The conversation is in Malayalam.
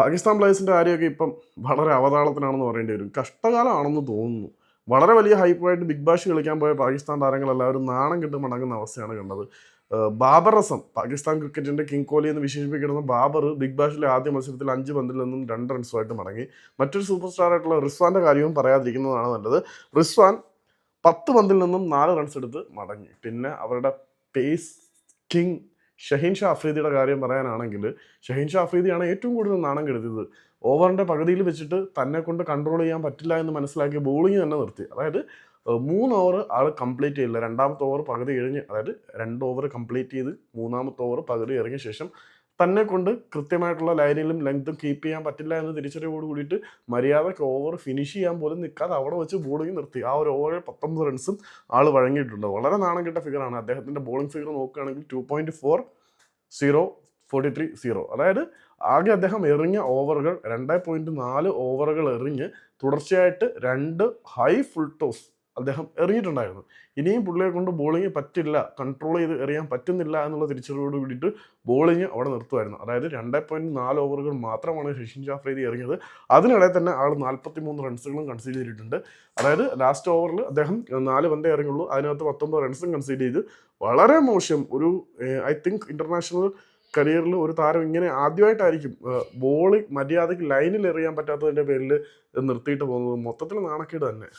പാകിസ്ഥാൻ പ്ലേയേഴ്സിന്റെ കാര്യമൊക്കെ ഇപ്പം വളരെ അവതാളത്തിനാണെന്ന് പറയേണ്ടി വരും. കഷ്ടകാലമാണെന്ന് തോന്നുന്നു. വളരെ വലിയ ഹൈപ്പായിട്ട് ബിഗ് ബാഷ് കളിക്കാൻ പോയ പാകിസ്ഥാൻ താരങ്ങളെല്ലാവരും നാണം കെട്ട് മടങ്ങുന്ന അവസ്ഥയാണ് കണ്ടത്. ബാബർ റസം പാകിസ്ഥാൻ ക്രിക്കറ്റിന്റെ കിങ് കോഹ്ലി എന്ന് വിശേഷിപ്പിക്കുന്ന ബാബർ ബിഗ് ബാഷിലെ ആദ്യ മത്സരത്തിൽ അഞ്ച് പന്തിൽ നിന്നും രണ്ട് റൺസുമായിട്ട് മടങ്ങി. മറ്റൊരു സൂപ്പർ സ്റ്റാർ ആയിട്ടുള്ള റിസ്വാന്റെ കാര്യവും പറയാതിരിക്കുന്നതാണ് നല്ലത്. റിസ്വാൻ പത്ത് പന്തിൽ നിന്നും നാല് റൺസ് എടുത്ത് മടങ്ങി. പിന്നെ അവരുടെ പേസ് കിങ് ഷഹീൻ ഷാ അഫ്രീദിയുടെ കാര്യം പറയാനാണെങ്കിൽ ഷഹീൻ ഷാ അഫ്രീദിയാണ് ഏറ്റവും കൂടുതൽ നാണം കെടുത്തിയത്. ഓവറിന്റെ പകുതിയിൽ വെച്ചിട്ട് തന്നെ കൊണ്ട് കൺട്രോൾ ചെയ്യാൻ പറ്റില്ല എന്ന് മനസ്സിലാക്കി ബോളിംഗ് തന്നെ നിർത്തി. അതായത് മൂന്ന് ഓവർ ആൾ കംപ്ലീറ്റ് ചെയ്യില്ല രണ്ടാമത്തെ ഓവർ പകുതി കഴിഞ്ഞ് അതായത് രണ്ട് ഓവർ കംപ്ലീറ്റ് ചെയ്ത് മൂന്നാമത്തെ ഓവർ പകുതി ഇറങ്ങിയ ശേഷം തന്നെ കൊണ്ട് കൃത്യമായിട്ടുള്ള ലൈനിലും ലെങ്ത്തും കീപ്പ് ചെയ്യാൻ പറ്റില്ല എന്ന് തിരിച്ചറിവോട് കൂടിയിട്ട് മര്യാദയ്ക്ക് ഓവർ ഫിനിഷ് ചെയ്യാൻ പോലും നിൽക്കാതെ അവിടെ വെച്ച് ബോളിംഗ് നിർത്തി. ആ ഒരു ഓവറിൽ പത്തൊമ്പത് റൺസും ആൾ വഴങ്ങിയിട്ടുണ്ട്. വളരെ നാണം കിട്ട ഫിഗറാണ് അദ്ദേഹത്തിന്റെ ബോളിംഗ് ഫിഗർ നോക്കുകയാണെങ്കിൽ two point four zero forty three zero അതായത് ആകെ അദ്ദേഹം എറിഞ്ഞ ഓവറുകൾ രണ്ട് പോയിന്റ് നാല് ഓവറുകൾ എറിഞ്ഞ് തുടർച്ചയായിട്ട് രണ്ട് ഹൈ ഫുൾ ടോസ് അദ്ദേഹം എറിഞ്ഞിട്ടുണ്ടായിരുന്നു. ഇനിയും പുള്ളിയെ കൊണ്ട് ബോളിംഗ് പറ്റില്ല കൺട്രോൾ ചെയ്ത് എറിയാൻ പറ്റുന്നില്ല എന്നുള്ള തിരിച്ചറിവോട് കൂടിയിട്ട് ബോളിംഗ് അവിടെ നിർത്തുമായിരുന്നു. അതായത് രണ്ട് പോയിന്റ് നാല് ഓവറുകൾ മാത്രമാണ് ഷിഷിൻ ജാഫ്രീദി എറിഞ്ഞത്. അതിനിടെ തന്നെ ആൾ നാൽപ്പത്തി മൂന്ന് റൺസുകളും കൺസീഡ് ചെയ്തിട്ടുണ്ട്. അതായത് ലാസ്റ്റ് ഓവറിൽ അദ്ദേഹം നാല് പന്തേ ഇറങ്ങുള്ളൂ അതിനകത്ത് പത്തൊമ്പത് റൺസും കൺസീഡ് ചെയ്ത്. വളരെ മോശം ഒരു ഐ തിങ്ക് ഇന്റർനാഷണൽ കരിയറിൽ ഒരു താരം ഇങ്ങനെ ആദ്യമായിട്ടായിരിക്കും ബോളിങ് മര്യാദയ്ക്ക് ലൈനിൽ എറിയാൻ പറ്റാത്തതിന്റെ പേരിൽ നിർത്തിയിട്ട് പോകുന്നത്. മൊത്തത്തിൽ നാണക്കേട് തന്നെ.